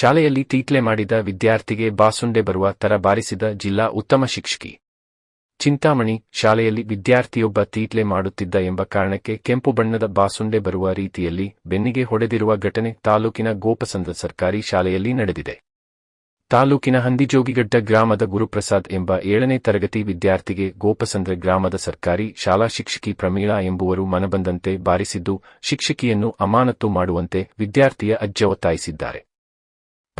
ಶಾಲೆಯಲ್ಲಿ ತೀಟ್ಲೆ ಮಾಡಿದ ವಿದ್ಯಾರ್ಥಿಗೆ ಬಾಸುಂಡೆ ಬರುವ ತರ ಬಾರಿಸಿದ ಜಿಲ್ಲಾ ಉತ್ತಮ ಶಿಕ್ಷಕಿ. ಚಿಂತಾಮಣಿ ಶಾಲೆಯಲ್ಲಿ ವಿದ್ಯಾರ್ಥಿಯೊಬ್ಬ ತೀಟ್ಲೆ ಮಾಡುತ್ತಿದ್ದ ಎಂಬ ಕಾರಣಕ್ಕೆ ಕೆಂಪು ಬಣ್ಣದ ಬಾಸುಂಡೆ ಬರುವ ರೀತಿಯಲ್ಲಿ ಬೆನ್ನಿಗೆ ಹೊಡೆದಿರುವ ಘಟನೆ ತಾಲೂಕಿನ ಗೋಪಸಂದ್ರ ಸರ್ಕಾರಿ ಶಾಲೆಯಲ್ಲಿ ನಡೆದಿದೆ. ತಾಲೂಕಿನ ಹಂದಿಜೋಗಿಗಡ್ಡ ಗ್ರಾಮದ ಗುರುಪ್ರಸಾದ್ ಎಂಬ ಏಳನೇ ತರಗತಿ ವಿದ್ಯಾರ್ಥಿಗೆ ಗೋಪಸಂದ್ರ ಗ್ರಾಮದ ಸರ್ಕಾರಿ ಶಾಲಾ ಶಿಕ್ಷಕಿ ಪ್ರಮೀಳಾ ಎಂಬುವರು ಮನಬಂದಂತೆ ಬಾರಿಸಿದ್ದು, ಶಿಕ್ಷಕಿಯನ್ನು ಅಮಾನತು ಮಾಡುವಂತೆ ವಿದ್ಯಾರ್ಥಿಯ ಅಜ್ಜ ಒತ್ತಾಯಿಸಿದ್ದಾರೆ.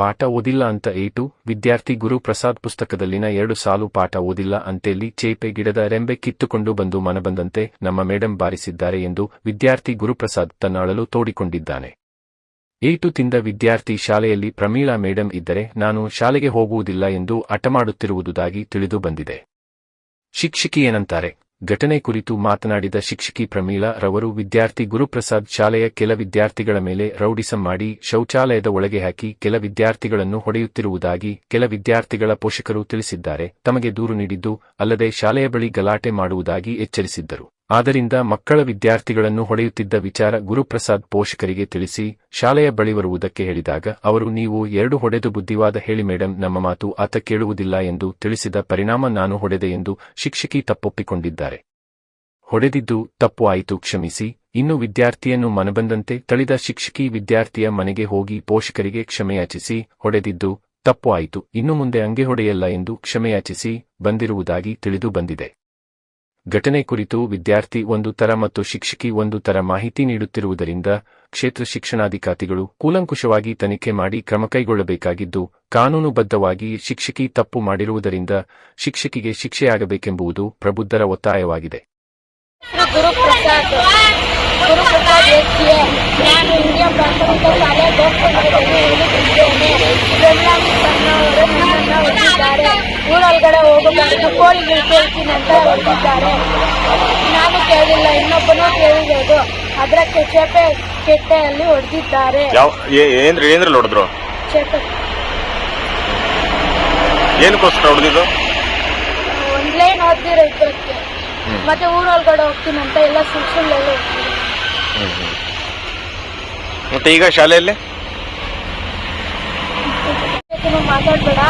ಪಾಠ ಓದಿಲ್ಲ ಅಂತ ಏಟು, ವಿದ್ಯಾರ್ಥಿ ಗುರುಪ್ರಸಾದ್ ಪುಸ್ತಕದಲ್ಲಿನ ಎರಡು ಸಾಲು ಪಾಠ ಓದಿಲ್ಲ ಅಂತೇಳಿ ಚೇಪೆ ಗಿಡದ ರೆಂಬೆ ಕಿತ್ತುಕೊಂಡು ಬಂದು ಮನಬಂದಂತೆ ನಮ್ಮ ಮೇಡಂ ಬಾರಿಸಿದ್ದಾರೆ ಎಂದು ವಿದ್ಯಾರ್ಥಿ ಗುರುಪ್ರಸಾದ್ ತನ್ನ ಅಳಲು ತೋಡಿಕೊಂಡಿದ್ದಾನೆ. ಏಟು ತಿಂದ ವಿದ್ಯಾರ್ಥಿ ಶಾಲೆಯಲ್ಲಿ ಪ್ರಮೀಳಾ ಮೇಡಂ ಇದ್ದರೆ ನಾನು ಶಾಲೆಗೆ ಹೋಗುವುದಿಲ್ಲ ಎಂದು ಅಟಮಾಡುತ್ತಿರುವುದಾಗಿ ತಿಳಿದು ಬಂದಿದೆ. ಶಿಕ್ಷಕಿ ಏನಂತಾರೆ ಘಟನೆ ಕುರಿತು ಮಾತನಾಡಿದ ಶಿಕ್ಷಕಿ ಪ್ರಮೀಳಾ ರವರು, ವಿದ್ಯಾರ್ಥಿ ಗುರುಪ್ರಸಾದ್ ಶಾಲೆಯ ಕೆಲ ವಿದ್ಯಾರ್ಥಿಗಳ ಮೇಲೆ ರೌಡಿಸಂ ಮಾಡಿ ಶೌಚಾಲಯದ ಒಳಗೆ ಹಾಕಿ ಕೆಲ ವಿದ್ಯಾರ್ಥಿಗಳನ್ನು ಹೊಡೆಯುತ್ತಿರುವುದಾಗಿ ಕೆಲ ವಿದ್ಯಾರ್ಥಿಗಳ ಪೋಷಕರು ತಿಳಿಸಿದ್ದಾರೆ. ತಮಗೆ ದೂರು ನೀಡಿದ್ದು ಅಲ್ಲದೆ ಶಾಲೆಯ ಬಳಿ ಗಲಾಟೆ ಮಾಡುವುದಾಗಿ ಎಚ್ಚರಿಸಿದ್ದರು. ಆದ್ದರಿಂದ ಮಕ್ಕಳ ವಿದ್ಯಾರ್ಥಿಗಳನ್ನು ಹೊಡೆಯುತ್ತಿದ್ದ ವಿಚಾರ ಗುರುಪ್ರಸಾದ್ ಪೋಷಕರಿಗೆ ತಿಳಿಸಿ, ಶಾಲೆಯ ಬಳಿ ಬರುವುದಕ್ಕೆ ಹೇಳಿದಾಗ, ಅವರು ನೀವು ಎರಡು ಹೊಡೆದು ಬುದ್ಧಿವಾದ ಹೇಳಿ ಮೇಡಂ, ನಮ್ಮ ಮಾತು ಆತ ಕೇಳುವುದಿಲ್ಲ ಎಂದು ತಿಳಿಸಿದ ಪರಿಣಾಮ ನಾನು ಹೊಡೆದೆ ಎಂದು ಶಿಕ್ಷಕಿ ತಪ್ಪೊಪ್ಪಿಕೊಂಡಿದ್ದಾರೆ. ಹೊಡೆದಿದ್ದು ತಪ್ಪು ಆಯಿತು, ಕ್ಷಮಿಸಿ. ಇನ್ನು ವಿದ್ಯಾರ್ಥಿಯನ್ನು ಮನಬಂದಂತೆ ತಳಿದ ಶಿಕ್ಷಕಿ ವಿದ್ಯಾರ್ಥಿಯ ಮನೆಗೆ ಹೋಗಿ ಪೋಷಕರಿಗೆ ಕ್ಷಮೆಯಾಚಿಸಿ, ಹೊಡೆದಿದ್ದು ತಪ್ಪು ಆಯಿತು, ಇನ್ನು ಮುಂದೆ ಅಂಗೆ ಹೊಡೆಯಲ್ಲ ಎಂದು ಕ್ಷಮೆಯಾಚಿಸಿ ಬಂದಿರುವುದಾಗಿ ತಿಳಿದು ಬಂದಿದೆ. ಘಟನೆ ಕುರಿತು ವಿದ್ಯಾರ್ಥಿ ಒಂದು ತರ ಮತ್ತು ಶಿಕ್ಷಕಿ ಒಂದು ತರ ಮಾಹಿತಿ ನೀಡುತ್ತಿರುವುದರಿಂದ ಕ್ಷೇತ್ರ ಶಿಕ್ಷಣಾಧಿಕಾರಿಗಳು ಕೂಲಂಕುಷವಾಗಿ ತನಿಖೆ ಮಾಡಿ ಕ್ರಮ ಕೈಗೊಳ್ಳಬೇಕಾಗಿದ್ದು, ಕಾನೂನುಬದ್ಧವಾಗಿ ಶಿಕ್ಷಕಿ ತಪ್ಪು ಮಾಡಿರುವುದರಿಂದ ಶಿಕ್ಷಕಿಗೆ ಶಿಕ್ಷೆಯಾಗಬೇಕೆಂಬುದು ಪ್ರಬುದ್ಧರ ಒತ್ತಾಯವಾಗಿದೆ. ಗುರುಪ್ರಸಾದ್ ಗುರುಪ್ರಸಾದ್ ನಾನು ಊರೊಳಗಡೆ ಹೋಗಬಾರದು ಕೋಳಿ ಕೇಳ್ತೀನಿ ಅಂತ ಹೊಡೆದಿದ್ದಾರೆ ನಾನು ಕೇಳಿಲ್ಲ ಇನ್ನೊಬ್ಬನು ಕೇಳಿರೋದು. ಅದರ ಚೇಪೆ ಕೆಟ್ಟೆಯಲ್ಲಿ ಹೊಡೆದಿದ್ದಾರೆ. ಏನ್ರಿ ಏನ್ರಲ್ಲಿ ಹೊಡೆದ್ರು? ಚೇಪೆ. ಏನಕ್ಕೋಸ್ಕರ ಹೊಡೆದಿದ್ದು? ಒಂದ್ ಲೈನ್ ಓದ್ದಿರೋ ಇದ್ದಕ್ಕೆ ಮತ್ತೆ ಊರೊಳಗಡೆ ಹೋಗ್ತೀನಿ ಅಂತ ಎಲ್ಲ ಸುಳ್ಳು ಸುಳ್ಳೆಲ್ಲ ಮತ್ತೆ ಈಗ ಶಾಲೆಯಲ್ಲಿ? ಮಾತಾಡ್ಬೇಡ.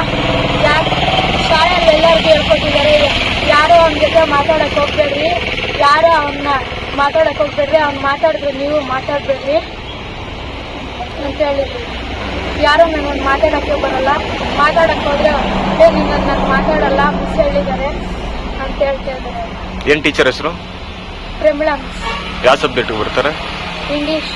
ಎಲ್ಲರಿಗೂ ಹೇಳ್ಕೊಟ್ಟಿದ್ದಾರೆ. ಯಾರು ಅವನ ಜೊತೆ ಮಾತಾಡಕ್ ಹೋಗ್ಬೇಡ್ರಿ. ಯಾರು ಅವನ್ನ ಮಾತಾಡಕ್ ಹೋಗ್ಬೇಡ್ರಿ. ಅವ್ನು ಮಾತಾಡಿದ್ರೆ ನೀವು ಮಾತಾಡ್ಬೇಡ್ರಿ. ಅಂತ ಹೇಳಿದ್ರು ಯಾರು ನನ್ನ ಮಾತಾಡಕ್ಕೆ ಬರಲ್ಲ. ಮಾತಾಡಕ್ ಹೋದ್ರೆ ಅದೇ ನಿನ್ನ ನಾನು ಮಾತಾಡಲ್ಲ ಮಿಸ್ ಹೇಳಿದ್ದಾರೆ. ಅಂತ ಹೇಳ್ತಾ ಇದ್ದಾರೆ. ಏನ್ ಟೀಚರ್ ಹೆಸರು? ಪ್ರೇಮಿಳಾ. ಯಾವ ಸಬ್ಜೆಕ್ಟ್ ಬರ್ತಾರೆ? ಇಂಗ್ಲೀಷ್.